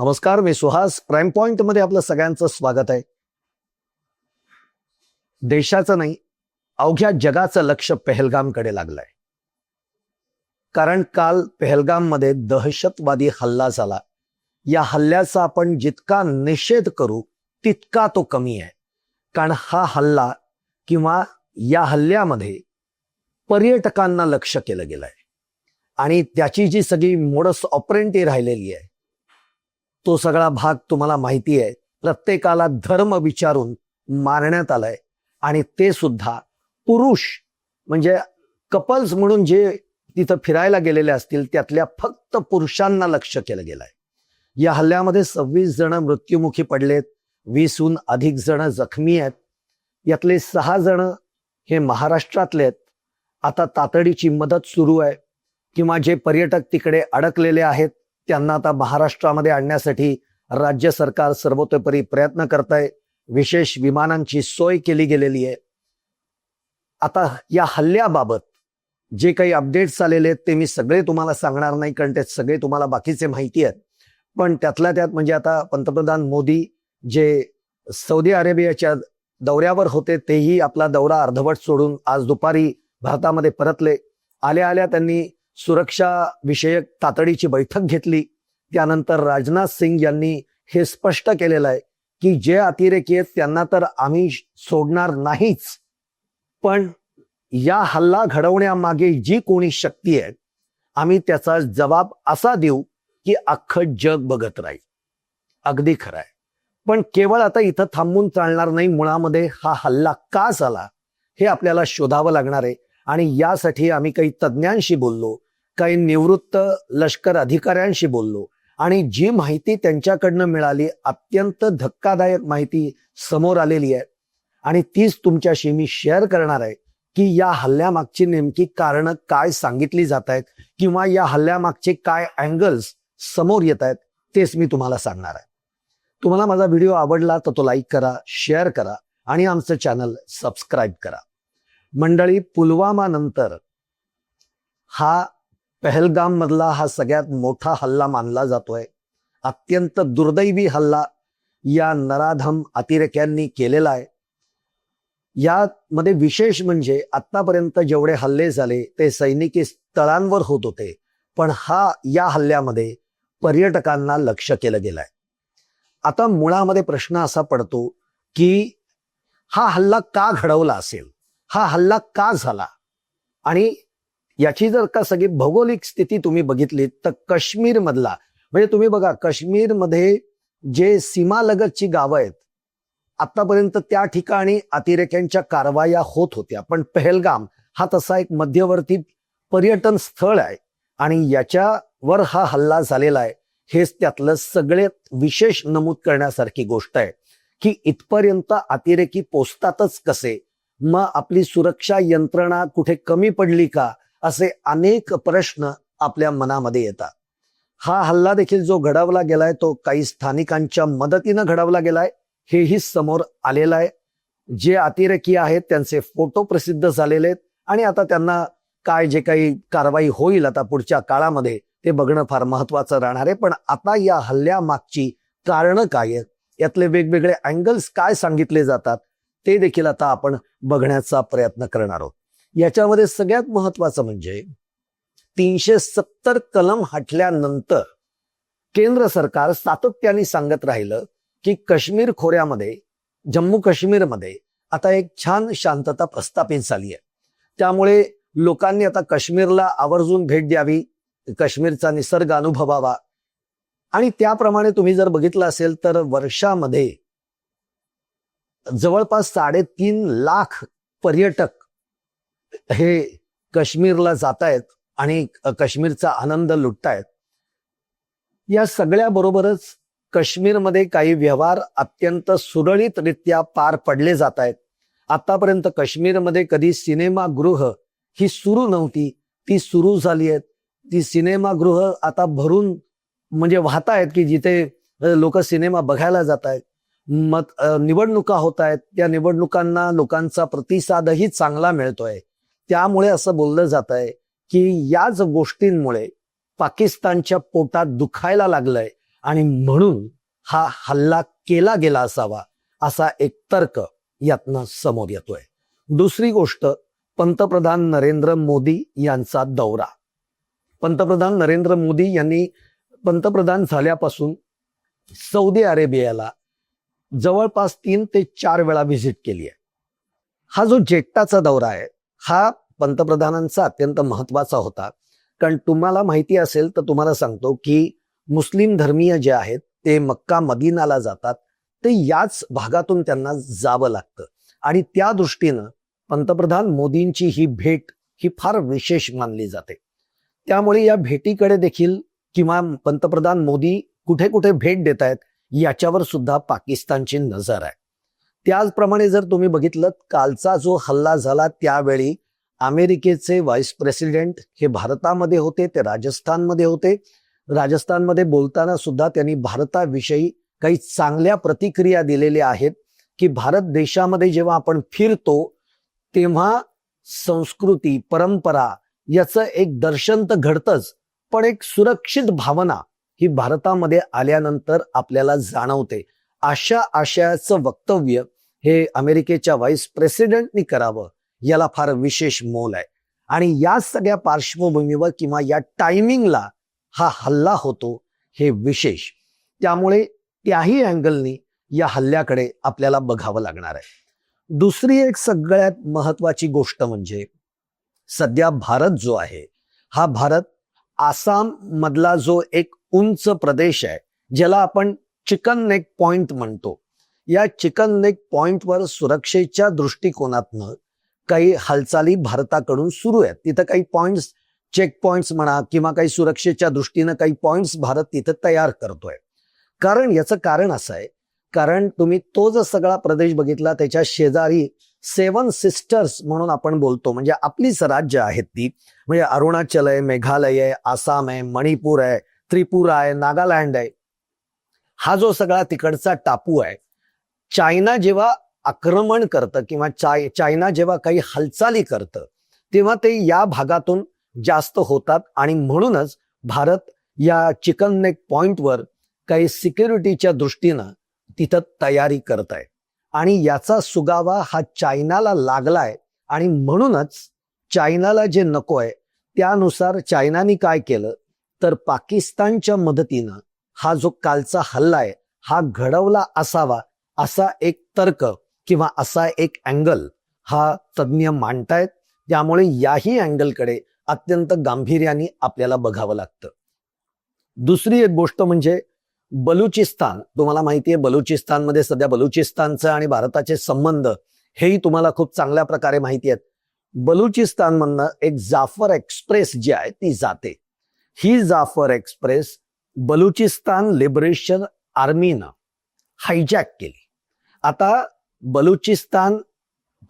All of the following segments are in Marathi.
नमस्कार मी सुहास. प्राईम पॉइंटमध्ये आपलं सगळ्यांचं स्वागत आहे. देशाचं नाही अवघ्या जगाचं लक्ष पेहलगामकडे लागलंय. कारण काल पेहलगाममध्ये दहशतवादी हल्ला झाला. या हल्ल्याचा आपण जितका निषेध करू तितका तो कमी आहे. कारण हा हल्ला किंवा या हल्ल्यामध्ये पर्यटकांना लक्ष केलं गेलंय. आणि त्याची जी सगळी मोडस ऑपरेंटी राहिलेली आहे तो सगळा भाग तुम्हाला माहिती आहे. प्रत्येकाला धर्म विचारून मारण्यात आलाय. आणि ते सुद्धा पुरुष म्हणजे कपल्स म्हणून जे तिथं फिरायला गेलेले असतील त्यातल्या फक्त पुरुषांना लक्ष केलं गेलंय. या हल्ल्यामध्ये सव्वीस जण मृत्युमुखी पडलेत वीसहून अधिक जण जखमी आहेत. यातले सहा जण हे महाराष्ट्रातले आहेत. आता तातडीची मदत सुरू आहे. किंवा जे पर्यटक तिकडे अडकलेले आहेत त्यांना आता महाराष्ट्रामध्ये आणण्यासाठी राज्य सरकार सर्वतोपरी प्रयत्न करत आहे विशेष विमानांची सोय केली गेलेली आहे. आता या हल्ल्याबाबत जे काही अपडेट्स आलेले आहेत ते मी सगळे तुम्हाला सांगणार नाही कारण ते सगळे तुम्हाला बाकीचे माहिती आहेत. पण त्यातल्या त्यात म्हणजे आता पंतप्रधान मोदी जे सौदी अरेबियाच्या दौऱ्यावर होते तेही आपला दौरा अर्धवट सोडून आज दुपारी भारतामध्ये परतले. आल्या आल्या त्यांनी सुरक्षा विषयक तातडीची बैठक घेतली. त्यानंतर राजनाथ सिंग यांनी हे स्पष्ट केलेलं आहे की जे अतिरेकी आहेत त्यांना तर आम्ही सोडणार नाहीच. पण या हल्ला घडवण्यामागे जी कोणी शक्ती आहे आम्ही त्याचा जबाब असा देऊ की अख्खं जग बघत राहील. अगदी खरं आहे. पण केवळ आता इथं थांबून चालणार नाही मुळामध्ये हा हल्ला का झाला हे आपल्याला शोधावं लागणार आहे. आणि यासाठी आम्ही काही तज्ज्ञांशी बोललो काही निवृत्त लष्कर अधिकाऱ्यांशी बोललो. आणि जी माहिती त्यांच्याकडनं मिळाली अत्यंत धक्कादायक माहिती समोर आलेली आहे. आणि तीच तुमच्याशी मी शेअर करणार आहे की या हल्ल्यामागची नेमकी कारणं काय सांगितली जात आहेत किंवा या हल्ल्यामागचे काय अँगल्स समोर येत आहेत तेच मी तुम्हाला सांगणार आहे. तुम्हाला माझा व्हिडिओ आवडला तर तो लाईक करा शेअर करा आणि आमचं चॅनल सबस्क्राईब करा. मंडळी पुलवामा नंतर हा पहलगाम मधला हा सगळ्यात मोठा हल्ला मानला जातोय. अत्यंत दुर्दैवी हल्ला या नराधम अतिरेक्यांनी केलेला आहे. यामध्ये विशेष म्हणजे आतापर्यंत जेवढे हल्ले झाले ते सैनिकी स्थळांवर होत होते. पण हा या हल्ल्यामध्ये पर्यटकांना लक्ष केलं गेलंय. आता मुळामध्ये प्रश्न असा पडतो की हा हल्ला का घडवला असेल? हा हल्ला का झाला? आणि याची जर का सगळी भौगोलिक स्थिती तुम्ही बघितली तर काश्मीर मधला म्हणजे तुम्ही बघा काश्मीरमध्ये जे सीमालगतची गावं आहेत आतापर्यंत त्या ठिकाणी अतिरेक्यांच्या कारवाया होत होत्या. पण पहलगाम हा तसा एक मध्यवर्ती पर्यटन स्थळ आहे आणि याच्यावर हा हल्ला झालेला आहे. हेच त्यातलं सगळ्यात विशेष नमूद करण्यासारखी गोष्ट आहे की इथपर्यंत अतिरेकी पोचतातच कसे? मग आपली सुरक्षा यंत्रणा कुठे कमी पडली का? असे अनेक प्रश्न आपल्या मनामध्ये येतात. हा हल्ला देखील जो घडवला गेलाय तो काही स्थानिकांच्या मदतीनं घडवला गेलाय हेही समोर आलेलं आहे. जे अतिरेकी आहेत त्यांचे फोटो प्रसिद्ध झालेले आहेत आणि आता त्यांना काय जे काही कारवाई होईल आता पुढच्या काळामध्ये ते बघणं फार महत्वाचं राहणार आहे. पण आता या हल्ल्यामागची कारणं काय आहेत? यातले वेगवेगळे अँगल्स काय सांगितले जातात? ते देखील आता आपण बघण्याचा प्रयत्न करणार आहोत. याच्यामध्ये सगळ्यात महत्वाचं म्हणजे तीनशे सत्तर कलम हटल्यानंतर केंद्र सरकार सातत्याने सांगत राहिलं की काश्मीर खोऱ्यामध्ये जम्मू काश्मीरमध्ये आता एक छान शांतता प्रस्थापित झाली आहे. त्यामुळे लोकांनी आता काश्मीरला आवर्जून भेट द्यावी काश्मीरचा निसर्ग अनुभवावा. आणि त्याप्रमाणे तुम्ही जर बघितलं असेल तर वर्षामध्ये जवळपास साडेतीन लाख पर्यटक हे काश्मीरला जात आहेत आणि काश्मीरचा आनंद लुटतायत. या सगळ्या बरोबरच काश्मीरमध्ये काही व्यवहार अत्यंत सुरळीतरित्या पार पडले जात आहेत आतापर्यंत काश्मीरमध्ये कधी सिनेमागृह ही सुरू नव्हती ती सुरू झाली आहेत ती सिनेमागृह आता भरून म्हणजे वाहत आहेत की जिथे लोक सिनेमा बघायला जात आहेत मत निवडणुका होत आहेत त्या निवडणुकांना लोकांचा प्रतिसादही चांगला मिळतोय. त्यामुळे असं बोललं जात आहे की याच गोष्टींमुळे पाकिस्तानच्या पोटात दुखायला लागलंय आणि म्हणून हा हल्ला केला गेला असावा असा एक तर्क यातनं समोर येतोय. दुसरी गोष्ट पंतप्रधान नरेंद्र मोदी यांचा दौरा. पंतप्रधान नरेंद्र मोदी यांनी पंतप्रधान झाल्यापासून सौदी अरेबियाला जवळपास तीन ते चार वेळा व्हिजिट केली आहे हा जो जेट्टाचा दौरा आहे हा पंतप्रधानांचा अत्यंत महत्त्वाचा होता. कारण तुम्हाला माहिती असेल तर तुम्हाला सांगतो की मुस्लिम धर्मीय जे आहेत ते मक्का मदिनाला जातात. ते याच भागातून त्यांना जावं लागतं. आणि त्या दृष्टीनं पंतप्रधान मोदींची ही भेट ही फार विशेष मानली जाते. त्यामुळे या भेटीकडे देखील किंवा पंतप्रधान मोदी कुठे कुठे भेट देत आहेत याच्यावर सुद्धा पाकिस्तानची नजर आहे. त्याचप्रमाणे जर तुम्ही बघितलं कालचा जो हल्ला झाला त्यावेळी अमेरिकेचे व्हाईस प्रेसिडेंट हे भारतामध्ये होते ते राजस्थानमध्ये होते. राजस्थानमध्ये बोलताना सुद्धा त्यांनी भारताविषयी काही चांगल्या प्रतिक्रिया दिलेल्या आहेत की भारत देशामध्ये जेव्हा आपण फिरतो तेव्हा संस्कृती परंपरा याचं एक दर्शन तर घडतंच पण एक सुरक्षित भावना ही भारतामध्ये आल्यानंतर आपल्याला जाणवते. अशा आशयाचं वक्तव्य हे अमेरिकेच्या व्हाईस प्रेसिडेंटनी करावं याला फार विशेष मोल आहे. आणि या सगळ्या पार्श्वभूमीवर किंवा या टायमिंगला हा हल्ला होतो हे विशेष. त्यामुळे त्याही अँगलनी या हल्ल्याकडे आपल्याला बघावं लागणार आहे. दुसरी एक सगळ्यात महत्वाची गोष्ट म्हणजे सध्या भारत जो आहे हा भारत आसाम मधला जो एक उंच प्रदेश आहे ज्याला आपण चिकन नेक पॉइंट म्हणतो. या चिकन नेक पॉइंटवर सुरक्षेच्या दृष्टिकोनातनं काही हालचाली भारताकडून सुरू आहेत. तिथं काही पॉइंट्स चेक पॉइंट्स म्हणा किंवा काही सुरक्षेच्या दृष्टीनं काही पॉइंट्स भारत तिथं तयार करतोय. कारण याचं कारण असं आहे कारण तुम्ही तो जर सगळा प्रदेश बघितला त्याच्या शेजारी सेवन सिस्टर्स म्हणून आपण बोलतो म्हणजे आपलीच राज्य आहेत ती म्हणजे अरुणाचल आहे मेघालय आहे आसाम आहे मणिपूर आहे त्रिपुरा आहे नागालँड आहे हा जो सगळा तिकडचा टापू आहे चायना जेव्हा आक्रमण करतं किंवा चाय चायना जेव्हा काही हालचाली करतं तेव्हा ते या भागातून जास्त होतात आणि म्हणूनच भारत या चिकन नेक पॉइंटवर काही सिक्युरिटीच्या दृष्टीनं तिथं तयारी करत आहे आणि याचा सुगावा हा चायनाला लागलाय आणि म्हणूनच चायनाला जे नको आहे त्यानुसार चायनाने काय केलं तर पाकिस्तानच्या मदतीनं हा जो कालचा हल्ला आहे हा घडवला असावा असा एक तर्क किंवा असा एक अँगल हा तज्ज्ञ मांडतायत. त्यामुळे याही अँगलकडे अत्यंत गांभीर्याने आपल्याला बघावं लागतं. दुसरी एक गोष्ट म्हणजे बलुचिस्तान. तुम्हाला माहिती आहे बलुचिस्तानमध्ये सध्या बलुचिस्तानचं आणि भारताचे संबंध हेही तुम्हाला खूप चांगल्या प्रकारे माहिती आहेत बलुचिस्तानमधनं एक जाफर एक्सप्रेस जी आहे ती जाते. ही जाफर एक्सप्रेस बलुचिस्तान लिबरेशन आर्मीनं हायजॅक केली. आता बलुचिस्तान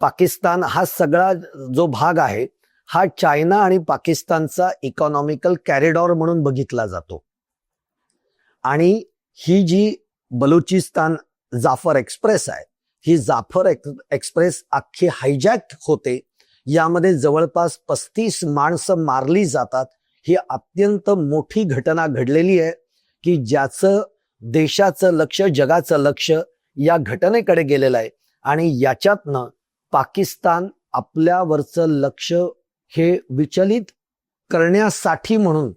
पाकिस्तान हा सगळा जो भाग आहे हा चायना आणि पाकिस्तानचा इकॉनॉमिकल कॅरिडॉर म्हणून बघितला जातो. आणि ही जी बलुचिस्तान जाफर एक्सप्रेस आहे ही जाफर एक्सप्रेस अख्खी हायजॅक होते. यामध्ये जवळपास पस्तीस माणसं मारली जातात. ही अत्यंत मोठी घटना घडलेली आहे की ज्याचं देशाचं लक्ष जगाचं लक्ष या घटनेकडे गेलेला आहे. आणि याच्यातनं पाकिस्तान आपल्यावरचं लक्ष हे विचलित करण्यासाठी म्हणून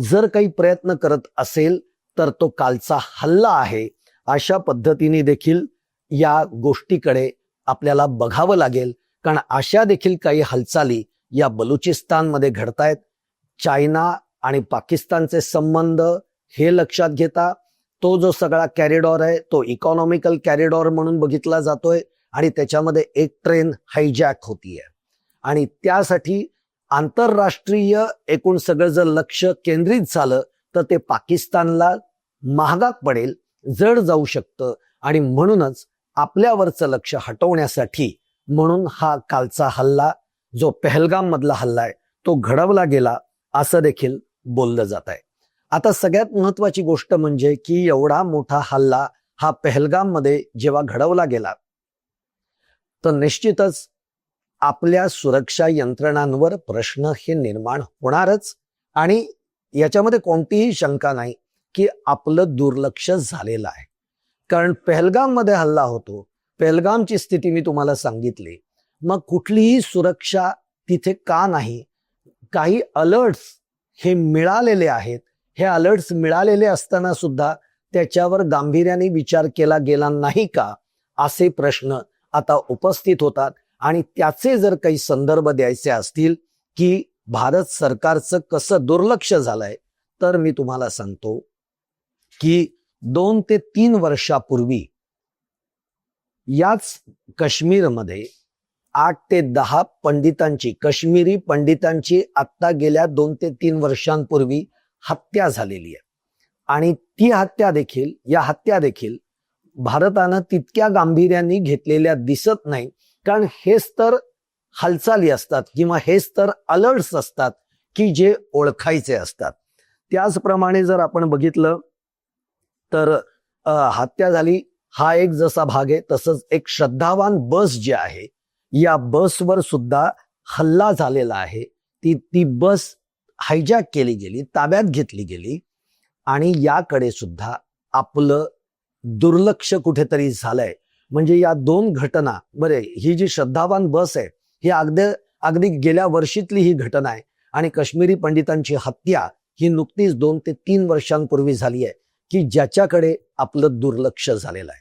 जर काही प्रयत्न करत असेल तर तो कालचा हल्ला आहे. अशा पद्धतीने देखील या गोष्टीकडे आपल्याला बघावं लागेल. कारण अशा देखील काही हालचाली या बलुचिस्तानमध्ये घडतायत. चायना आणि पाकिस्तानचे संबंध हे लक्षात घेता तो जो सगळा कॅरिडॉर आहे तो इकॉनॉमिकल कॅरिडॉर म्हणून बघितला जातोय आणि त्याच्यामध्ये एक ट्रेन हायजॅक होतीये. आणि त्यासाठी आंतरराष्ट्रीय एकूण सगळं जर लक्ष केंद्रित झालं तर ते पाकिस्तानला महागात पडेल जड जाऊ शकतं आणि म्हणूनच आपल्यावरचं लक्ष हटवण्यासाठी म्हणून हा कालचा हल्ला जो पहलगाम मधला हल्ला आहे तो घडवला गेला असं देखील बोललं जात आहे आता सगळ्यात महत्वाची गोष्ट म्हणजे की एवढा मोठा हल्ला हा पहलगाममध्ये जेव्हा घडवला गेला तर निश्चितच आपल्या सुरक्षा यंत्रणांवर प्रश्न हे निर्माण होणारच आणि याच्यामध्ये कोणतीही शंका नाही की आपलं दुर्लक्ष झालेलं आहे. कारण पहलगाममध्ये हल्ला होतो पहलगामची स्थिती मी तुम्हाला सांगितली. मग कुठलीही सुरक्षा तिथे का नाही? काही अलर्ट्स हे मिळालेले आहेत हे अलर्ट्स मिळालेले असताना सुद्धा त्याच्यावर गांभीर्याने विचार केला गेला नाही का? असे प्रश्न आता उपस्थित होतात. आणि त्याचे जर काही संदर्भ द्यायचे असतील की भारत सरकारचं कसं दुर्लक्ष झालंय तर मी तुम्हाला सांगतो की दोन ते तीन वर्षापूर्वी याच काश्मीरमध्ये आठ ते दहा पंडितांची काश्मीरी पंडितांची आत्ता गेल्या दोन ते तीन वर्षांपूर्वी हत्या झालेली आहे. आणि ती हत्या देखील या हत्या देखील भारतानं तितक्या गांभीर्याने घेतलेल्या दिसत नाही. कारण हेच तर हालचाली असतात किंवा हेच तर अलर्ट्स असतात की जे ओळखायचे असतात. त्याचप्रमाणे जर आपण बघितलं तर हत्या झाली हा एक जसा भाग आहे तसंच एक श्रद्धावान बस जी आहे या बसवर सुद्धा हल्ला झालेला आहे. ती ती बस हायजॅक केली गेली ताब्यात घेतली गेली आणि याकडे सुद्धा आपलं दुर्लक्ष कुठेतरी झालंय. म्हणजे या दोन घटना बरे ही जी श्रद्धावान बस आहे ही अगदी अगदी गेल्या वर्षीतली ही घटना आहे आणि काश्मीरी पंडितांची हत्या ही नुकतीच दोन ते तीन वर्षांपूर्वी झाली आहे की ज्याच्याकडे आपलं दुर्लक्ष झालेलं आहे.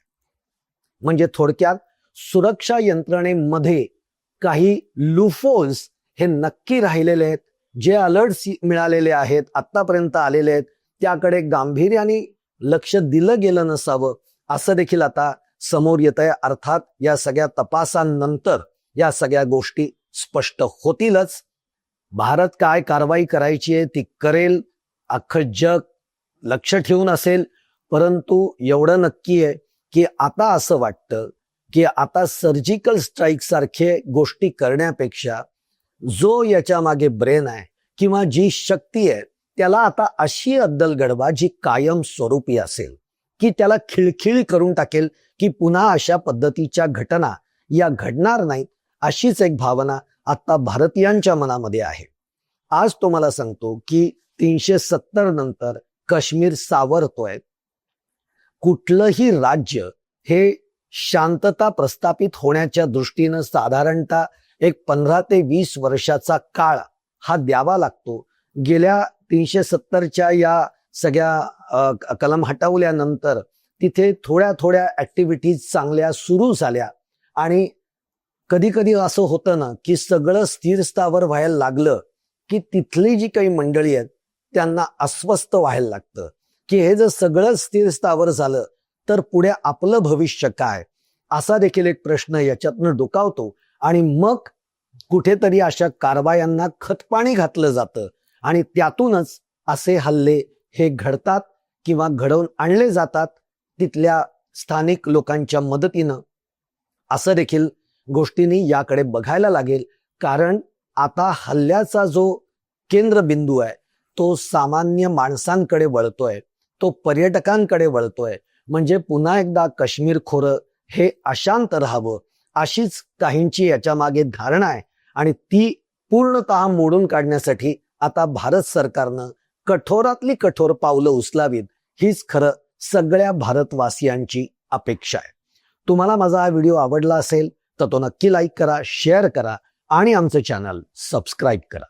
म्हणजे थोडक्यात सुरक्षा यंत्रणेमध्ये काही लुफोल्स हे नक्की राहिलेले आहेत जे अलर्ट्स मिळालेले आहेत आत्तापर्यंत आलेले आहेत त्याकडे गांभीर्याने लक्ष दिलं गेलं नसावं. असं देखील आता समोर येत आहे अर्थात या सगळ्या तपासानंतर या सगळ्या गोष्टी स्पष्ट होतीलच. भारत काय कारवाई करायची आहे ती करेल अख्खं जग लक्ष ठेवून असेल. परंतु एवढं नक्की आहे की आता असं वाटतं की आता सर्जिकल स्ट्राईक सारखे गोष्टी करण्यापेक्षा जो याच्या मागे ब्रेन आहे किंवा जी शक्ती आहे त्याला आता अशी अद्दल घडवा जी कायम स्वरूपी असेल की त्याला खिळखिळ करून टाकेल की पुन्हा अशा पद्धतीच्या घटना या घडणार नाहीत अशीच एक भावना आता भारतीयांच्या मनामध्ये आहे. आज तुम्हाला सांगतो की तीनशे सत्तर नंतर काश्मीर सावरतोय. कुठलंही राज्य हे शांतता प्रस्थापित होण्याच्या दृष्टीनं साधारणतः एक पंधरा ते वीस वर्षाचा काळ हा द्यावा लागतो. गेल्या तीनशे सत्तरच्या या सगळ्या कलम हटवल्यानंतर तिथे थोड्या थोड्या ऍक्टिव्हिटीज चांगल्या सुरू झाल्या. आणि कधी कधी असं होतं ना की सगळं स्थिर स्थावर व्हायला लागलं की तिथली जी काही मंडळी आहेत त्यांना अस्वस्थ व्हायला लागतं. की हे जर सगळं स्थिर स्थावर झालं तर पुढे आपलं भविष्य काय? असा देखील एक प्रश्न याच्यातनं डोकावतो. आणि मग कुठेतरी अशा कारवायांना खतपाणी घातलं जातं. आणि त्यातूनच असे हल्ले हे घडतात किंवा घडवून आणले जातात तिथल्या स्थानिक लोकांच्या मदतीनं. असं देखील गोष्टींनी याकडे बघायला लागेल. कारण आता हल्ल्याचा जो केंद्रबिंदू आहे तो सामान्य माणसांकडे वळतोय तो पर्यटकांकडे वळतोय. म्हणजे पुन्हा एकदा काश्मीर खोरं हे अशांत राहावं. अशीच काहींची याच्या मागे धारणा आहे. आणि ती पूर्णतः मोडून काढण्यासाठी आता भारत सरकारनं कठोरातली कठोर पावलं उचलावीत हीच खरं सगळ्या भारतवासियांची अपेक्षा आहे. तुम्हाला माझा हा व्हिडिओ आवडला असेल तर तो नक्की लाईक करा शेअर करा आणि आमचं चॅनल सबस्क्राईब करा.